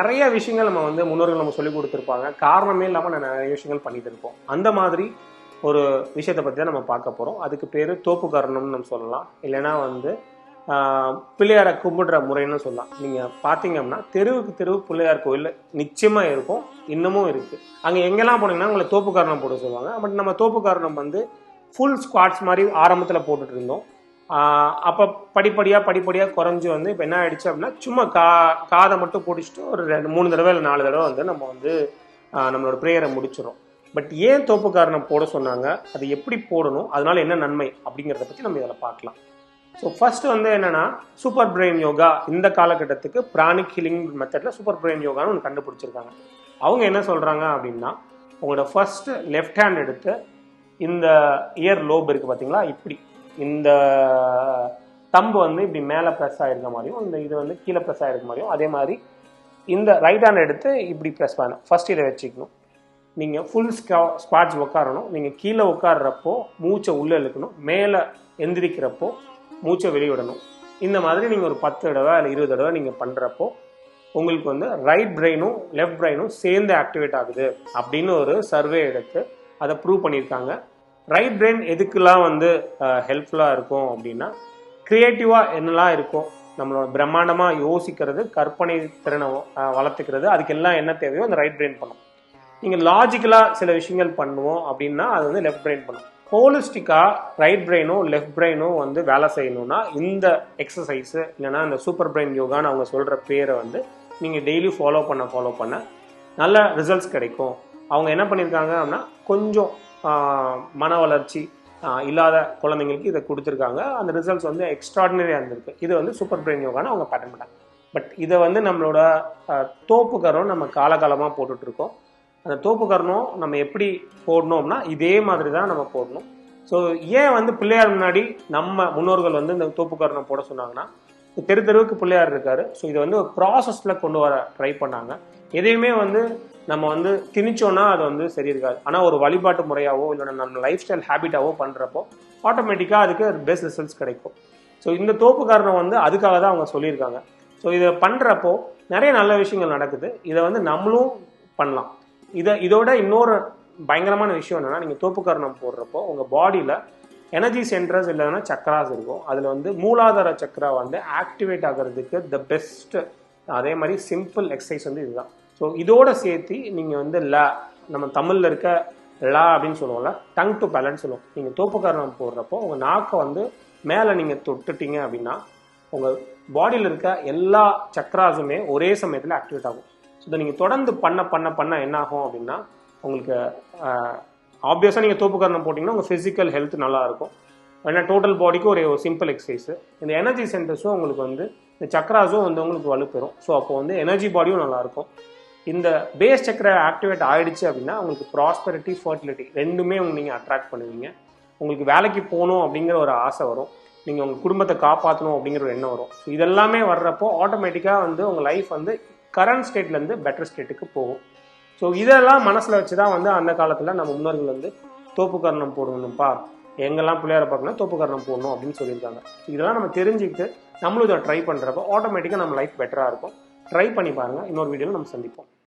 நிறைய விஷயங்கள் நம்ம வந்து முன்னோர்கள் நம்ம சொல்லி கொடுத்துருப்பாங்க. காரணமே இல்லாமல் நான் நிறைய விஷயங்கள் பண்ணிட்டு இருப்போம். அந்த மாதிரி ஒரு விஷயத்தை பற்றி தான் நம்ம பார்க்க போகிறோம் அதுக்கு பேர் தோப்பு காரணம்னு நம்ம சொல்லலாம். இல்லைன்னா வந்து பிள்ளையாரை கும்பிடுற முறைன்னு சொல்லலாம். நீங்கள் பார்த்தீங்கன்னா தெருவுக்கு தெருவு பிள்ளையார் கோயில் நிச்சயமாக இருக்கும். இன்னமும் இருக்குது அங்கே எங்கெல்லாம் போனீங்கன்னா உங்களை தோப்பு காரணம் போட சொல்லுவாங்க. பட் நம்ம தோப்பு காரணம் வந்து ஃபுல் ஸ்குவாட்ஸ் மாதிரி ஆரம்பத்தில் போட்டுட்டு இருந்தோம். அப்போ படிப்படியாக படிப்படியாக குறைஞ்சி வந்து இப்போ என்ன ஆயிடுச்சு அப்படின்னா சும்மா கா காதை மட்டும் பிடிச்சிட்டு ஒரு ரெண்டு மூணு தடவை இல்லை நாலு தடவை வந்து நம்ம வந்து நம்மளோட ப்ரேயரை முடிச்சிடும் பட் ஏன் தோப்பு காரணம் போட சொன்னாங்க? அது எப்படி போடணும்? அதனால என்ன நன்மை? அப்படிங்கிறத பற்றி நம்ம இதில் பார்க்கலாம். ஸோ ஃபர்ஸ்ட் வந்து என்னன்னா சூப்பர் பிரெயின் யோகா இந்த காலகட்டத்துக்கு பிராணிக் ஹீலிங் மெத்தடில் சூப்பர் பிரெயின் யோகான்னு ஒன்று கண்டுபிடிச்சிருக்காங்க. அவங்க என்ன சொல்கிறாங்க அப்படின்னா உங்களோட ஃபர்ஸ்ட் லெஃப்ட் ஹேண்ட் எடுத்து இந்த இயர் லோப் இருக்குது பார்த்தீங்களா இப்படி. இந்த தம்பு வந்து இப்படி மேலே ப்ரெஸ் ஆகிருக்க மாதிரியும் இந்த இது வந்து கீழே ப்ரெஸ் ஆகிருக்க மாதிரியும் அதே மாதிரி இந்த ரைட் ஹேண்ட் எடுத்து இப்படி ப்ரெஸ் பண்ணணும் ஃபர்ஸ்ட் இதை வச்சுக்கணும். நீங்கள் ஃபுல் ஸ்கா ஸ்குவாட்ச் உட்காரணும். நீங்கள் கீழே உட்காடுறப்போ மூச்சை உள்ளே இழுக்கணும். மேலே எந்திரிக்கிறப்போ மூச்சை வெளிவிடணும் இந்த மாதிரி நீங்கள் ஒரு பத்து தடவை இல்லை இருபது தடவை நீங்கள் பண்ணுறப்போ உங்களுக்கு வந்து ரைட் பிரெயினும் லெஃப்ட் பிரெயினும் சேர்ந்து ஆக்டிவேட் ஆகுது அப்படின்னு ஒரு சர்வே எடுத்து அதை ப்ரூவ் பண்ணியிருக்காங்க. ரைட் பிரெயின் எதுக்கெல்லாம் வந்து ஹெல்ப்ஃபுல்லாக இருக்கும் அப்படின்னா க்ரியேட்டிவாக என்னெல்லாம் இருக்கும் நம்மளோட பிரம்மாண்டமாக யோசிக்கிறது கற்பனை திறனை வளர்த்துக்கிறது அதுக்கெல்லாம் என்ன தேவையோ அந்த ரைட் பிரெயின் பண்ணும். நீங்கள் லாஜிக்கலாக சில விஷயங்கள் பண்ணுவோம் அப்படின்னா அது வந்து லெஃப்ட் பிரெயின் பண்ணும். ஹோலிஸ்டிக்காக ரைட் பிரெயினும் லெஃப்ட் பிரெயினும் வந்து வேலை செய்யணும்னா இந்த எக்ஸசைஸு இல்லைன்னா இந்த சூப்பர் பிரெயின் யோகான்னு அவங்க சொல்கிற பேரை வந்து நீங்கள் டெய்லி ஃபாலோ பண்ண ஃபாலோ பண்ண நல்ல ரிசல்ட்ஸ் கிடைக்கும். அவங்க என்ன பண்ணியிருக்காங்க அப்படின்னா கொஞ்சம் மன வளர்ச்சி இல்லாத குழந்தைங்களுக்கு இதை கொடுத்துருக்காங்க. அந்த ரிசல்ட்ஸ் வந்து எக்ஸ்ட்ராடினரியாக இருந்திருக்கு. இது வந்து சூப்பர் பிரெயின் யோகான்னு அவங்க பேட்டன் பண்ணாங்க பட் இதை வந்து நம்மளோட தோப்புக்கரணம் தோப்புக்கரம் நம்ம காலகாலமாக போட்டுட்ருக்கோம். அந்த தோப்புக்கரணம் நம்ம எப்படி போடணும்னா இதே மாதிரி தான் நம்ம போடணும். ஸோ ஏன் வந்து பிள்ளையார் முன்னாடி நம்ம முன்னோர்கள் வந்து இந்த தோப்புக்கரணம் போட சொன்னாங்கன்னா தெரு தெருவுக்கு பிள்ளையார் இருக்காரு. ஸோ இதை வந்து ஒரு ப்ராசஸில் கொண்டு வர ட்ரை பண்ணாங்க. எதையுமே வந்து நம்ம வந்து திணிச்சோன்னா அது வந்து சரி இருக்காது. ஆனால் ஒரு வழிபாட்டு முறையாவோ இல்லை நம்ம லைஃப் ஸ்டைல் ஹேபிட்டாவோ பண்ணுறப்போ ஆட்டோமேட்டிக்காக அதுக்கு பெஸ்ட் ரிசல்ட்ஸ் கிடைக்கும். ஸோ இந்த தோப்பு காரணம் வந்து அதுக்காக தான் அவங்க சொல்லியிருக்காங்க. ஸோ இதை பண்ணுறப்போ நிறைய நல்ல விஷயங்கள் நடக்குது. இதை வந்து நம்மளும் பண்ணலாம். இதை இதோட இன்னொரு பயங்கரமான விஷயம் என்னென்னா நீங்கள் தோப்பு காரணம் போடுறப்போ உங்கள் பாடியில் எனர்ஜி சென்டர்ஸ் இல்லைன்னா சக்கராஸ் இருக்கும். அதில் வந்து மூலாதார சக்கரா வந்து ஆக்டிவேட் ஆகிறதுக்கு த பெஸ்ட் அதே மாதிரி சிம்பிள் எக்ஸசைஸ் வந்து இதுதான். ஸோ இதோட சேர்த்து நீங்கள் வந்து ல நம்ம தமிழில் இருக்க லா அப்படின்னு சொல்லுவோம்ல டங் டு பேலன்ஸ் சொல்லுவோம். நீங்கள் தோப்புக்காரணம் போடுறப்போ உங்கள் நாக்கை வந்து மேலே நீங்கள் தொட்டுட்டீங்க அப்படின்னா உங்கள் பாடியில் இருக்க எல்லா சக்கராஸுமே ஒரே சமயத்தில் ஆக்டிவேட் ஆகும். ஸோ இதை நீங்கள் தொடர்ந்து பண்ண பண்ண பண்ண என்ன ஆகும் அப்படின்னா உங்களுக்கு ஆப்வியஸாக நீங்கள் தோப்புக்காரணம் போட்டிங்கன்னா உங்கள் ஃபிசிக்கல் ஹெல்த் நல்லா இருக்கும். ஏன்னா டோட்டல் ஒரே ஒரு சிம்பிள் எக்ஸசைஸு இந்த எனர்ஜி சென்டர்ஸும் உங்களுக்கு வந்து இந்த சக்கராஸும் வந்து உங்களுக்கு வலுப்பெறும். ஸோ அப்போ வந்து எனர்ஜி பாடியும் நல்லாயிருக்கும் இந்த பேஸ் சக்கரை ஆக்டிவேட் ஆயிடுச்சு அப்படின்னா உங்களுக்கு ப்ராஸ்பரிட்டி ஃபர்டிலிட்டி ரெண்டுமே நீங்கள் அட்ராக்ட் பண்ணுவீங்க. உங்களுக்கு வேலைக்கு போகணும் அப்படிங்கிற ஒரு ஆசை வரும். நீங்கள் உங்கள் குடும்பத்தை காப்பாற்றணும் அப்படிங்கிற ஒரு எண்ணம் வரும். ஸோ இதெல்லாமே வர்றப்போ ஆட்டோமேட்டிக்காக வந்து உங்கள் லைஃப் வந்து கரண்ட் ஸ்டேட்லேருந்து பெட்டர் ஸ்டேட்டுக்கு போகும். ஸோ இதெல்லாம் மனசில் வச்சு தான் வந்து அந்த காலத்தில் நம்ம முன்னோர்கள் வந்து தோப்புக்கரணம் போடணும்ப்பா. எங்கெல்லாம் பிள்ளையார பார்க்கணும் தோப்புக்கரணம் போடணும் அப்படின்னு சொல்லியிருக்காங்க ஸோ இதெல்லாம் நம்ம தெரிஞ்சுக்கிட்டு நம்மளும் இதை ட்ரை பண்ணுறப்போ ஆட்டோமேட்டிக்காக நம்ம லைஃப் பெட்டராக இருக்கும். ட்ரை பண்ணி பாருங்கள் இன்னொரு வீடியோவில் நம்ம சந்திப்போம்.